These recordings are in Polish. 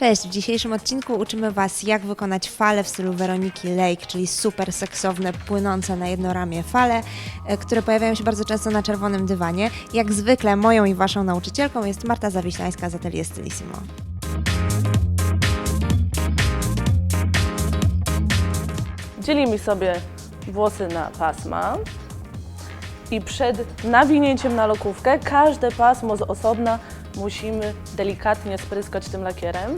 Cześć, w dzisiejszym odcinku uczymy Was, jak wykonać fale w stylu Weroniki Lake, czyli super seksowne, płynące na jedno ramię fale, e, które pojawiają się bardzo często na czerwonym dywanie. Jak zwykle moją i Waszą nauczycielką jest Marta Zawiślańska z Atelier Stylissimo. Dzielimy sobie włosy na pasma i przed nawinięciem na lokówkę każde pasmo z osobna musimy delikatnie spryskać tym lakierem,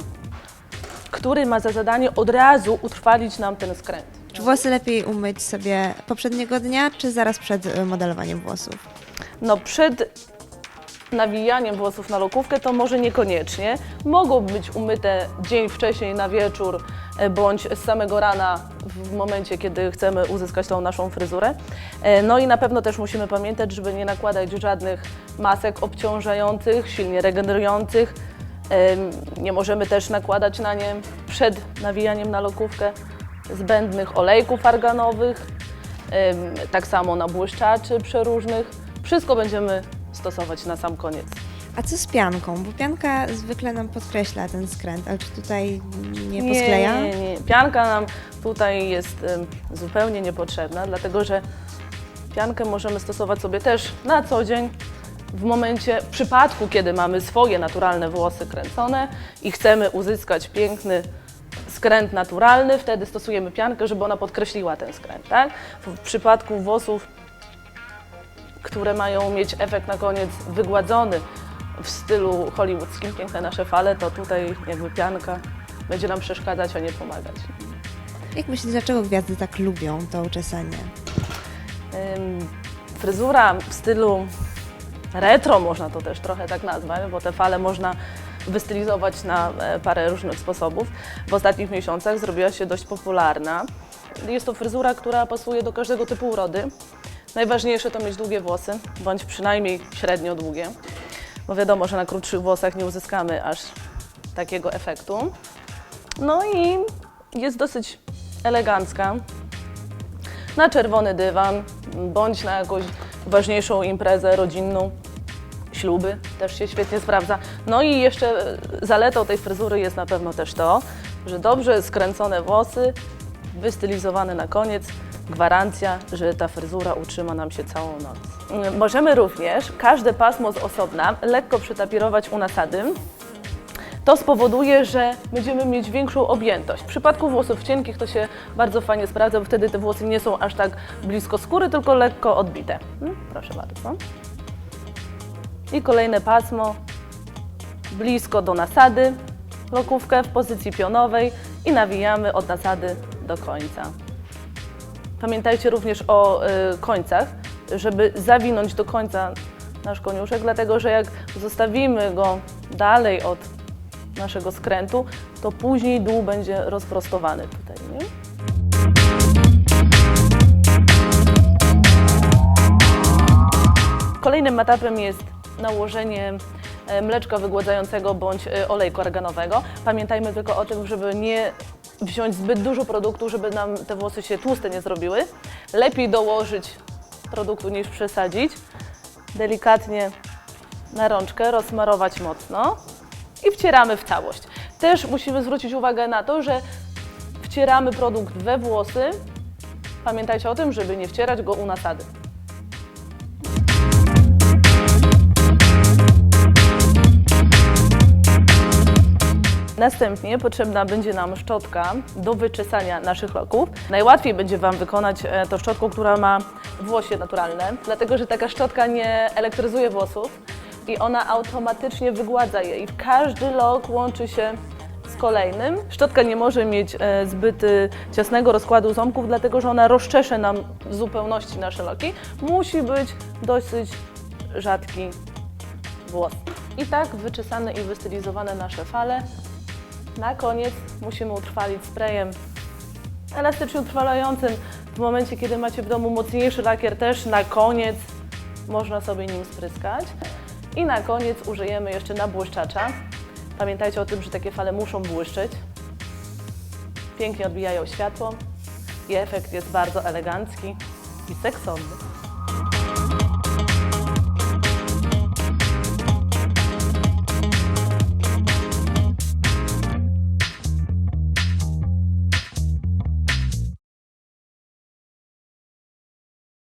który ma za zadanie od razu utrwalić nam ten skręt. Czy włosy lepiej umyć sobie poprzedniego dnia, czy zaraz przed e, modelowaniem włosów? No przed nawijaniem włosów na lokówkę to może niekoniecznie. Mogą być umyte dzień wcześniej na wieczór e, bądź z samego rana w momencie, kiedy chcemy uzyskać tą naszą fryzurę. E, No i na pewno też musimy pamiętać, żeby nie nakładać żadnych masek obciążających, silnie regenerujących. Em, Nie możemy też nakładać na nie przed nawijaniem na lokówkę zbędnych olejków arganowych, tak samo na błyszczaczy przeróżnych. Wszystko będziemy stosować na sam koniec. A co z pianką? Bo pianka zwykle nam podkreśla ten skręt, ale czy tutaj nie poskleja? Nie, nie, nie. Pianka nam tutaj jest zupełnie niepotrzebna, dlatego że piankę możemy stosować sobie też na co dzień. W momencie, w przypadku, kiedy mamy swoje naturalne włosy kręcone i chcemy uzyskać piękny skręt naturalny, wtedy stosujemy piankę, żeby ona podkreśliła ten skręt, tak? W przypadku włosów które mają mieć efekt na koniec wygładzony w stylu hollywoodzkim, piękne nasze fale, to tutaj jakby pianka będzie nam przeszkadzać, a nie pomagać. Jak myślisz, dlaczego gwiazdy tak lubią to uczesanie? Ym, Fryzura w stylu retro, można to też trochę tak nazwać, bo te fale można wystylizować na e, parę różnych sposobów. W ostatnich miesiącach zrobiła się dość popularna. Jest to fryzura, która pasuje do każdego typu urody. Najważniejsze to mieć długie włosy, bądź przynajmniej średnio długie, bo wiadomo, że na krótszych włosach nie uzyskamy aż takiego efektu. No i jest dosyć elegancka, na czerwony dywan, bądź na jakąś ważniejszą imprezę rodzinną. Śluby też się świetnie sprawdza. No i jeszcze zaletą tej fryzury jest na pewno też to, że dobrze skręcone włosy, wystylizowane na koniec, gwarancja, że ta fryzura utrzyma nam się całą noc. Mm, Możemy również każde pasmo z osobna lekko przytapirować u nasady, to spowoduje, że będziemy mieć większą objętość. W przypadku włosów cienkich to się bardzo fajnie sprawdza, bo wtedy te włosy nie są aż tak blisko skóry, tylko lekko odbite. Mm, Proszę bardzo. I kolejne pasmo blisko do nasady, lokówkę w pozycji pionowej i nawijamy od nasady do końca. Pamiętajcie również o y, końcach, żeby zawinąć do końca nasz koniuszek, dlatego że jak zostawimy go dalej od naszego skrętu, to później dół będzie rozprostowany tutaj. Nie? Kolejnym etapem jest nałożenie e, mleczka wygładzającego bądź e, olejku arganowego. Pamiętajmy tylko o tym, żeby nie wziąć zbyt dużo produktu, żeby nam te włosy się tłuste nie zrobiły. Lepiej dołożyć produktu niż przesadzić. Delikatnie na rączkę rozsmarować mocno i wcieramy w całość. Też musimy zwrócić uwagę na to, że wcieramy produkt we włosy. Pamiętajcie o tym, żeby nie wcierać go u nasady. Następnie potrzebna będzie nam szczotka do wyczesania naszych loków. Najłatwiej będzie Wam wykonać e, to szczotką, która ma włosie naturalne, dlatego że taka szczotka nie elektryzuje włosów i ona automatycznie wygładza je i każdy lok łączy się z kolejnym. Szczotka nie może mieć e, zbyt e, ciasnego rozkładu ząbków, dlatego że ona rozczesze nam w zupełności nasze loki. Musi być dosyć rzadki włos. I tak wyczesane i wystylizowane nasze fale. Na koniec musimy utrwalić sprayem elastycznie utrwalającym. W momencie, kiedy macie w domu mocniejszy lakier, też na koniec można sobie nim spryskać. I na koniec użyjemy jeszcze nabłyszczacza. Pamiętajcie o tym, że takie fale muszą błyszczeć. Pięknie odbijają światło i efekt jest bardzo elegancki i seksowny.